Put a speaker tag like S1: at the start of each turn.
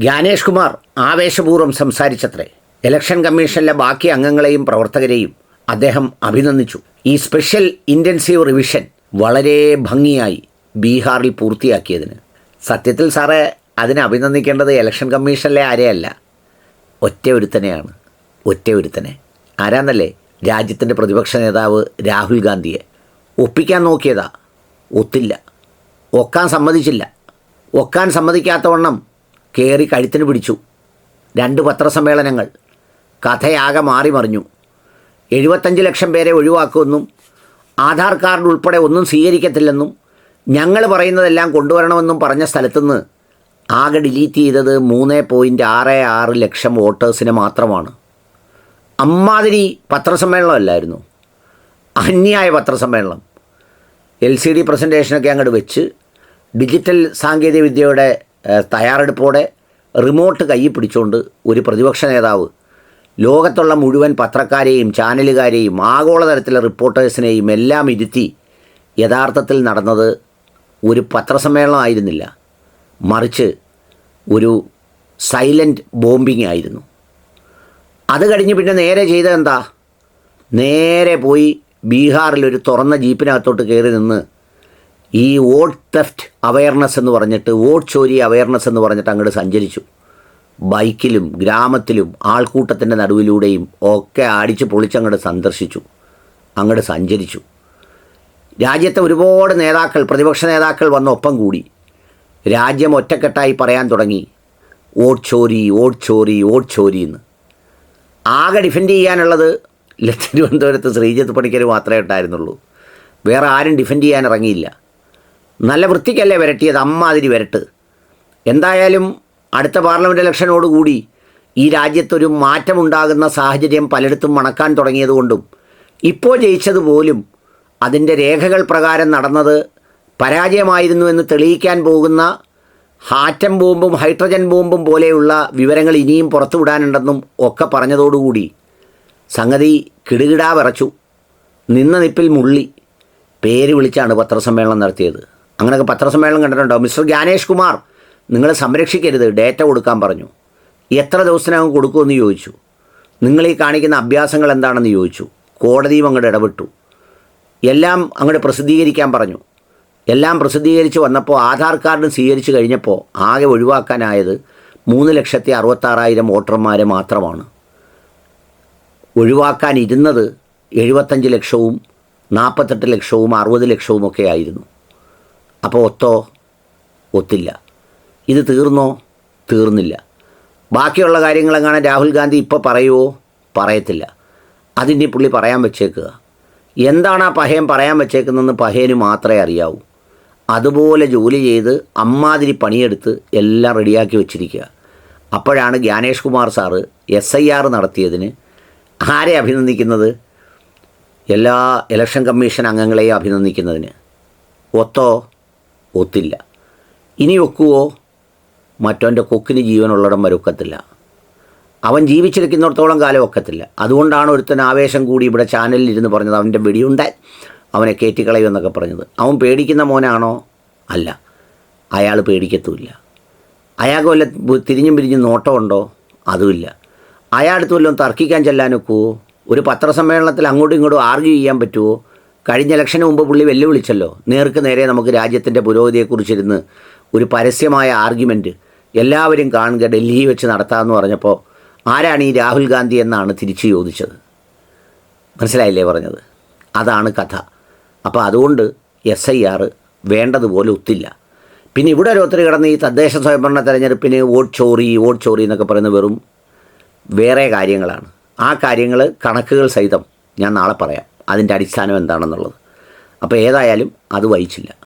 S1: ജ്ഞാനേഷ് കുമാർ ആവേശപൂർവം സംസാരിച്ചത്രേ. ഇലക്ഷൻ കമ്മീഷനിലെ ബാക്കി അംഗങ്ങളെയും പ്രവർത്തകരെയും അദ്ദേഹം അഭിനന്ദിച്ചു. ഈ സ്പെഷ്യൽ ഇന്റൻസീവ് റിവിഷൻ വളരെ ഭംഗിയായി ബീഹാറിൽ പൂർത്തിയാക്കിയതിന്. സത്യത്തിൽ സാറേ അതിനെ അഭിനന്ദിക്കേണ്ടത് ഇലക്ഷൻ കമ്മീഷനിലെ ആരെയല്ല? ഒറ്റ ഒരുത്തനെയാണ് ഒറ്റ ഒരുത്തനെ ആരാന്നല്ലേ രാജ്യത്തിന്റെ പ്രതിപക്ഷ നേതാവ് രാഹുൽ ഗാന്ധിയെ? ഒപ്പിക്കാൻ നോക്കിയതാ? ഒത്തില്ല. ഒക്കാൻ സമ്മതിച്ചില്ല. ഒക്കാൻ സമ്മതിക്കാത്തവണ്ണം കയറി കഴുത്തിന് പിടിച്ചു. രണ്ട് പത്രസമ്മേളനങ്ങൾ. കഥയാകെ മാറി മറിഞ്ഞു. എഴുപത്തഞ്ച് ലക്ഷം പേരെ ഒഴിവാക്കുമെന്നും ആധാർ കാർഡ് ഉൾപ്പെടെ ഒന്നും സ്വീകരിക്കത്തില്ലെന്നും ഞങ്ങൾ പറയുന്നതെല്ലാം കൊണ്ടുവരണമെന്നും പറഞ്ഞ സ്ഥലത്തുനിന്ന് ആകെ ഡിലീറ്റ് ചെയ്തത് മൂന്ന് പോയിന്റ് ആറ് ആറ് ലക്ഷം വോട്ടേഴ്സിന് മാത്രമാണ്. അമ്മാതിരി പത്രസമ്മേളനമല്ലായിരുന്നു. അന്യായ പത്രസമ്മേളനം. എൽ സി ഡി പ്രസന്റേഷനൊക്കെ അങ്ങോട്ട് വെച്ച് ഡിജിറ്റൽ സാങ്കേതികവിദ്യയുടെ തയ്യാറെടുപ്പോടെ റിമോട്ട് കയ്യിൽ പിടിച്ചുകൊണ്ട് ഒരു പ്രതിപക്ഷ നേതാവ് ലോകത്തുള്ള മുഴുവൻ പത്രക്കാരെയും ചാനലുകാരെയും ആഗോളതലത്തിലെ റിപ്പോർട്ടേഴ്സിനെയും എല്ലാം ഇരുത്തി യഥാർത്ഥത്തിൽ നടന്നത് ഒരു പത്രസമ്മേളനം ആയിരുന്നില്ല. മറിച്ച് ഒരു സൈലന്റ് ബോംബിംഗ് ആയിരുന്നു. അത് കഴിഞ്ഞ് പിന്നെ നേരെ ചെയ്തതെന്താ? നേരെ പോയി ബീഹാറിൽ ഒരു തുറന്ന ജീപ്പിനകത്തോട്ട് കയറി നിന്ന് ഈ വോട്ട് തെഫ്റ്റ് അവയർനെസ് എന്ന് പറഞ്ഞിട്ട് വോട്ട് ചോരി അവയർനെസ് എന്ന് പറഞ്ഞിട്ട് അങ്ങോട്ട് സഞ്ചരിച്ചു. ബൈക്കിലും ഗ്രാമത്തിലും ആൾക്കൂട്ടത്തിന്റെ നടുവിലൂടെയും ഒക്കെ അടിച്ച് പൊളിച്ചങ്ങോട്ട് സന്ദർശിച്ചു. അങ്ങോട്ട് സഞ്ചരിച്ചു. രാജ്യത്തെ ഒരുപാട് നേതാക്കൾ പ്രതിപക്ഷ നേതാക്കൾ വന്ന ഒപ്പം കൂടി. രാജ്യം ഒറ്റക്കെട്ടായി പറയാൻ തുടങ്ങി. വോട്ട് ചോരി വോട്ട് ചോരി വോട്ട് ചോരി എന്ന് ആകെ ഡിഫെൻഡ് ചെയ്യാനുള്ളത് തിരുവനന്തപുരത്ത് ശ്രീജിത്ത് പണിക്കർ മാത്രമേ ഉണ്ടായിരുന്നുള്ളൂ. വേറെ ആരും ഡിഫെൻഡ് ചെയ്യാൻ ഇറങ്ങിയില്ല. നല്ല വൃത്തിക്കല്ലേ വരട്ടിയത്? അമ്മാതിരി വരട്ട്. എന്തായാലും അടുത്ത പാർലമെന്റ് ഇലക്ഷനോടുകൂടി ഈ രാജ്യത്തൊരു മാറ്റമുണ്ടാകുന്ന സാഹചര്യം പലയിടത്തും മണക്കാൻ തുടങ്ങിയതുകൊണ്ടും ഇപ്പോൾ ജയിച്ചതുപോലും അതിന്റെ രേഖകൾ പ്രകാരം നടന്നത് പരാജയമായിരുന്നു എന്ന് തെളിയിക്കാൻ പോകുന്ന ഹാറ്റം ബോംബും ഹൈഡ്രജൻ ബോംബും പോലെയുള്ള വിവരങ്ങൾ ഇനിയും പുറത്തുവിടാനുണ്ടെന്നും ഒക്കെ പറഞ്ഞതോടുകൂടി സംഗതി കിടുകിടാ വിറച്ചു. നിന്ന നിപ്പിൽ മുള്ളി. പേര് വിളിച്ചാണ് പത്രസമ്മേളനം നടത്തിയത്. അങ്ങനെയൊക്കെ പത്രസമ്മേളനം കണ്ടിട്ടുണ്ടോ? മിസ്റ്റർ ജ്ഞാനേഷ് കുമാർ നിങ്ങൾ സംരക്ഷിക്കരുത് ഡേറ്റ കൊടുക്കാൻ പറഞ്ഞു. എത്ര ദിവസത്തിനകം കൊടുക്കുമെന്ന് ചോദിച്ചു. നിങ്ങൾ ഈ കാണിക്കുന്ന അഭ്യാസങ്ങൾ എന്താണെന്ന് ചോദിച്ചു. കോടതിയും അങ്ങോട്ട് ഇടപെട്ടു. എല്ലാം അങ്ങോട്ട് പ്രസിദ്ധീകരിക്കാൻ പറഞ്ഞു. എല്ലാം പ്രസിദ്ധീകരിച്ച് വന്നപ്പോൾ ആധാർ കാർഡ് സ്വീകരിച്ച് കഴിഞ്ഞപ്പോൾ ആകെ ഒഴിവാക്കാനായത് മൂന്ന് ലക്ഷത്തി അറുപത്താറായിരം വോട്ടർമാരെ മാത്രമാണ്. ഒഴിവാക്കാനിരുന്നത് എഴുപത്തഞ്ച് ലക്ഷവും നാൽപ്പത്തെട്ട് ലക്ഷവും അറുപത് ലക്ഷവും ഒക്കെ ആയിരുന്നു. അപ്പോൾ ഒത്തോ ഒത്തില്ല. ഇത് തീർന്നോ? തീർന്നില്ല. ബാക്കിയുള്ള കാര്യങ്ങളെങ്ങാണ് രാഹുൽ ഗാന്ധി ഇപ്പോൾ പറയുമോ പറയത്തില്ല. അതിന്റെ പുള്ളി പറയാൻ വെച്ചേക്കുക. എന്താണ് ആ പഹയൻ പറയാൻ വെച്ചേക്കുന്നതെന്ന് പഹയന് മാത്രമേ അറിയാവൂ. അതുപോലെ ജോലി ചെയ്ത് അമ്മാതിരി പണിയെടുത്ത് എല്ലാം റെഡിയാക്കി വെച്ചിരിക്കുക. അപ്പോഴാണ് Gyanesh Kumar sir S I R നടത്തിയതിന് ആരെ അഭിനന്ദിക്കുന്നത്? എല്ലാ ഇലക്ഷൻ കമ്മീഷൻ അംഗങ്ങളെയും അഭിനന്ദിക്കുന്നതിന്. ഒത്തോ ഒത്തില്ല. ഇനി ഒക്കുവോ മറ്റവന്റെ കൊക്കിന് ജീവനുള്ളിടം വരെ ഒക്കത്തില്ല. അവൻ ജീവിച്ചിരിക്കുന്നിടത്തോളം കാലം ഒക്കത്തില്ല. അതുകൊണ്ടാണ് ഒരുത്തൻ ആവേശം കൂടി ഇവിടെ ചാനലിൽ ഇരുന്ന് പറഞ്ഞത്. അവന്റെ വെടിയുണ്ടായി അവനെ കയറ്റിക്കളയുമെന്നൊക്കെ പറഞ്ഞത്. അവൻ പേടിക്കുന്ന മോനാണോ? അല്ല. അയാൾ പേടിക്കത്തുമില്ല. അയാൾക്ക് വല്ല തിരിഞ്ഞും പിരിഞ്ഞും നോട്ടമുണ്ടോ? അതുമില്ല. അയാളടുത്ത് വല്ലതും തർക്കിക്കാൻ ചെല്ലാനൊക്കുവോ ഒരു പത്രസമ്മേളനത്തിൽ അങ്ങോട്ടും ഇങ്ങോട്ടും ആർഗ്യൂ ചെയ്യാൻ പറ്റുമോ കഴിഞ്ഞ ഇലക്ഷന് മുമ്പ് പുള്ളി വെല്ലുവിളിച്ചല്ലോ. നേർക്ക് നേരെ നമുക്ക് രാജ്യത്തിന്റെ പുരോഗതിയെക്കുറിച്ചിരുന്ന് ഒരു പരസ്യമായ ആർഗ്യുമെന്റ് എല്ലാവരും കാണുക ഡൽഹി വെച്ച് നടത്താമെന്ന് പറഞ്ഞപ്പോൾ ആരാണ് ഈ രാഹുൽ ഗാന്ധി എന്നാണ് തിരിച്ചു ചോദിച്ചത്. മനസ്സിലായില്ലേ പറഞ്ഞത്? അതാണ് കഥ. അപ്പോൾ അതുകൊണ്ട് എസ് ഐ ആർ വേണ്ടതുപോലെ ഒത്തില്ല. പിന്നെ ഇവിടെ ഓരോരുത്തർ കിടന്ന് ഈ തദ്ദേശ സ്വയംഭരണ തെരഞ്ഞെടുപ്പിന് വോട്ട് ചോറി വോട്ട് ചോറി എന്നൊക്കെ പറയുന്ന വെറും വേറെ കാര്യങ്ങളാണ്. ആ കാര്യങ്ങൾ കണക്കുകൾ സഹിതം ഞാൻ നാളെ പറയാം. അതിന്റെ അടിസ്ഥാനം എന്താണെന്നുള്ളത്. അപ്പോൾ ഏതായാലും അത് വഹിച്ചില്ല.